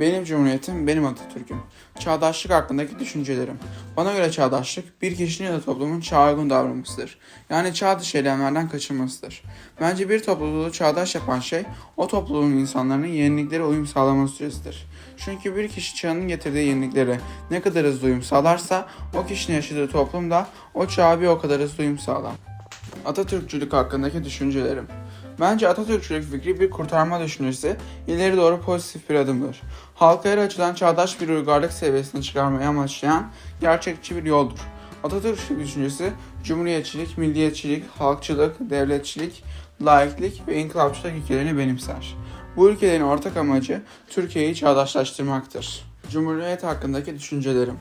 Benim Cumhuriyetim, benim Atatürk'üm. Çağdaşlık hakkındaki düşüncelerim. Bana göre çağdaşlık, bir kişinin ya da toplumun çağa uygun davranmasıdır. Yani çağ dışı eylemlerden kaçınmasıdır. Bence bir topluluğu çağdaş yapan şey, o topluluğun insanların yeniliklere uyum sağlama süresidir. Çünkü bir kişi çağının getirdiği yeniliklere ne kadar hızlı uyum sağlarsa, o kişinin yaşadığı toplum da o çağa bir o kadar hızlı uyum sağlar. Atatürkçülük hakkındaki düşüncelerim. Bence Atatürkçülük fikri bir kurtarma düşüncesi, ileri doğru pozitif bir adımdır. Halka her açıdan çağdaş bir uygarlık seviyesine çıkarmayı amaçlayan gerçekçi bir yoldur. Atatürkçülük düşüncesi, cumhuriyetçilik, milliyetçilik, halkçılık, devletçilik, laiklik ve inkılapçılık ilkelerini benimser. Bu ülkelerin ortak amacı Türkiye'yi çağdaşlaştırmaktır. Cumhuriyet hakkındaki düşüncelerim.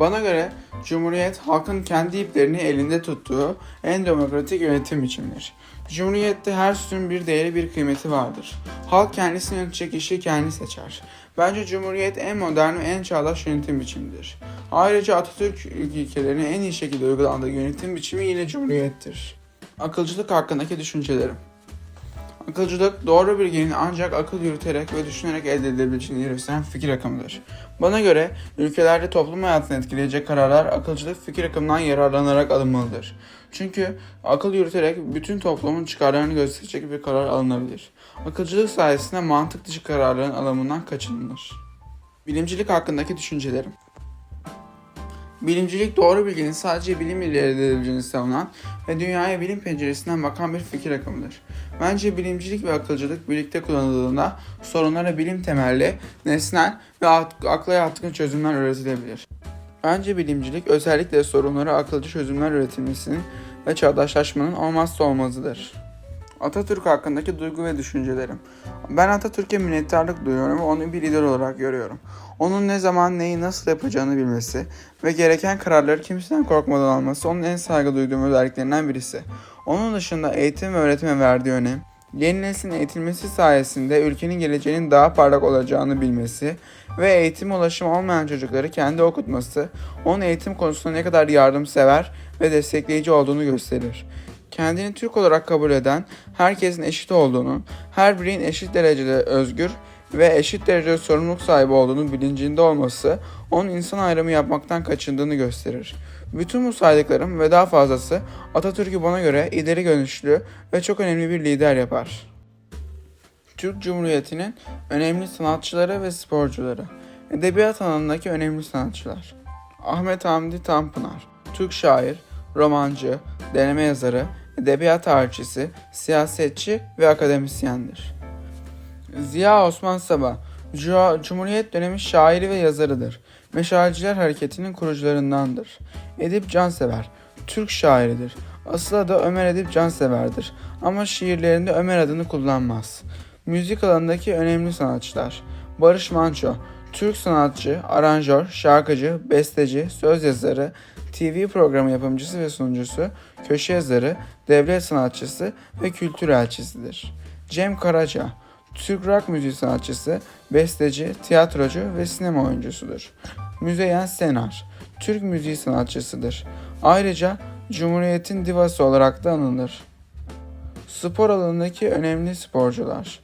Bana göre Cumhuriyet halkın kendi iplerini elinde tuttuğu en demokratik yönetim biçimidir. Cumhuriyette her sütun bir değeri bir kıymeti vardır. Halk kendisini yönetecek kişiyi kendi seçer. Bence Cumhuriyet en modern ve en çağdaş yönetim biçimidir. Ayrıca Atatürk ilkelerini en iyi şekilde uygulandığı yönetim biçimi yine Cumhuriyettir. Akılcılık hakkındaki düşüncelerim. Akılcılık doğru bilginin ancak akıl yürüterek ve düşünerek elde edilebileceğini gösteren fikir akımıdır. Bana göre ülkelerde toplum hayatını etkileyecek kararlar akılcılık fikir akımından yararlanarak alınmalıdır. Çünkü akıl yürüterek bütün toplumun çıkarlarını gösterecek bir karar alınabilir. Akılcılık sayesinde mantık dışı kararların alımından kaçınılır. Bilimcilik hakkındaki düşüncelerim. Bilimcilik doğru bilginin sadece bilim ile elde edilebileceğini savunan ve dünyaya bilim penceresinden bakan bir fikir akımıdır. Bence bilimcilik ve akılcılık birlikte kullanıldığında sorunlara bilim temelli, nesnel ve ak- akla yatkın çözümler üretilebilir. Bence bilimcilik özellikle sorunlara akılcı çözümler üretilmesinin ve çağdaşlaşmanın olmazsa olmazıdır. Atatürk hakkındaki duygu ve düşüncelerim. Ben Atatürk'e minnettarlık duyuyorum ve onu bir lider olarak görüyorum. Onun ne zaman neyi nasıl yapacağını bilmesi ve gereken kararları kimseden korkmadan alması onun en saygı duyduğum özelliklerinden birisi. Onun dışında eğitim ve öğretime verdiği önem, yeni neslin eğitilmesi sayesinde ülkenin geleceğinin daha parlak olacağını bilmesi ve eğitim ulaşımı olmayan çocukları kendi okutması, onun eğitim konusunda ne kadar yardımsever ve destekleyici olduğunu gösterir kendini Türk olarak kabul eden, herkesin eşit olduğunu, her bireyin eşit derecede özgür ve eşit derecede sorumluluk sahibi olduğunu bilincinde olması, onun insan ayrımı yapmaktan kaçındığını gösterir. Bütün bu saydıklarım ve daha fazlası Atatürk'ü bana göre ileri görüşlü ve çok önemli bir lider yapar. Türk Cumhuriyeti'nin önemli sanatçıları ve sporcuları. Edebiyat alanındaki önemli sanatçılar. Ahmet Hamdi Tanpınar, Türk şair, romancı, deneme yazarı, edebiyat tarihçisi, siyasetçi ve akademisyendir. Ziya Osman Sabah, Cu- Cumhuriyet dönemi şairi ve yazarıdır. Meşalciler Hareketi'nin kurucularındandır. Edip Cansever, Türk şairidir. Asıl adı Ömer Edip Cansever'dir ama şiirlerinde Ömer adını kullanmaz. Müzik alanındaki önemli sanatçılar. Barış Manço, Türk sanatçı, aranjör, şarkıcı, besteci, söz yazarı, TV programı yapımcısı ve sunucusu, köşe yazarı, devlet sanatçısı ve kültür elçisidir. Cem Karaca, Türk rock müziği sanatçısı, besteci, tiyatrocu ve sinema oyuncusudur. Müzeyyen Senar, Türk müziği sanatçısıdır. Ayrıca Cumhuriyet'in divası olarak da anılır. Spor alanındaki önemli sporcular.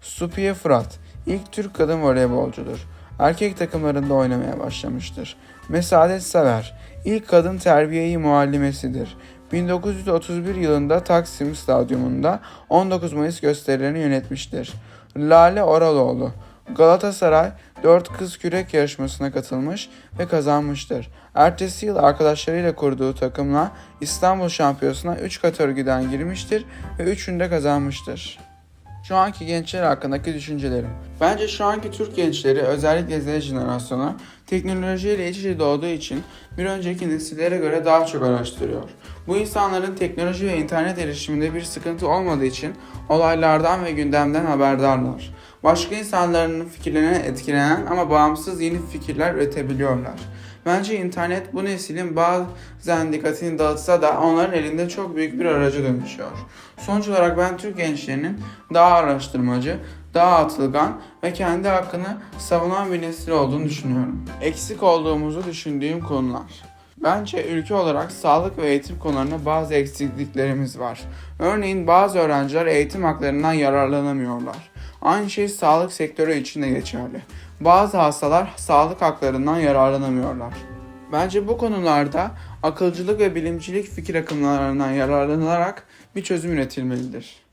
Supiye Fırat, ilk Türk kadın voleybolcudur. Erkek takımlarında oynamaya başlamıştır. Mesadet Sever, ilk kadın terbiyeyi muallimesidir. 1931 yılında Taksim Stadyumunda 19 Mayıs gösterilerini yönetmiştir. Lale Oraloğlu, Galatasaray 4 kız kürek yarışmasına katılmış ve kazanmıştır. Ertesi yıl arkadaşlarıyla kurduğu takımla İstanbul Şampiyonası'na 3 kategoriden girmiştir ve 3'ünde kazanmıştır. Şu anki gençler hakkındaki düşüncelerim. Bence şu anki Türk gençleri özellikle Z jenerasyonu teknolojiyle iç içe doğduğu için bir önceki nesillere göre daha çok araştırıyor. Bu insanların teknoloji ve internet erişiminde bir sıkıntı olmadığı için olaylardan ve gündemden haberdarlar. Başka insanların fikirlerine etkilenen ama bağımsız yeni fikirler üretebiliyorlar. Bence internet bu neslin bazen dikkatini dağıtsa da onların elinde çok büyük bir araca dönüşüyor. Sonuç olarak ben Türk gençlerinin daha araştırmacı, daha atılgan ve kendi hakkını savunan bir nesil olduğunu düşünüyorum. Eksik olduğumuzu düşündüğüm konular. Bence ülke olarak sağlık ve eğitim konularında bazı eksikliklerimiz var. Örneğin bazı öğrenciler eğitim haklarından yararlanamıyorlar. Aynı şey sağlık sektörü için de geçerli. Bazı hastalar sağlık haklarından yararlanamıyorlar. Bence bu konularda akılcılık ve bilimcilik fikir akımlarından yararlanılarak bir çözüm üretilmelidir.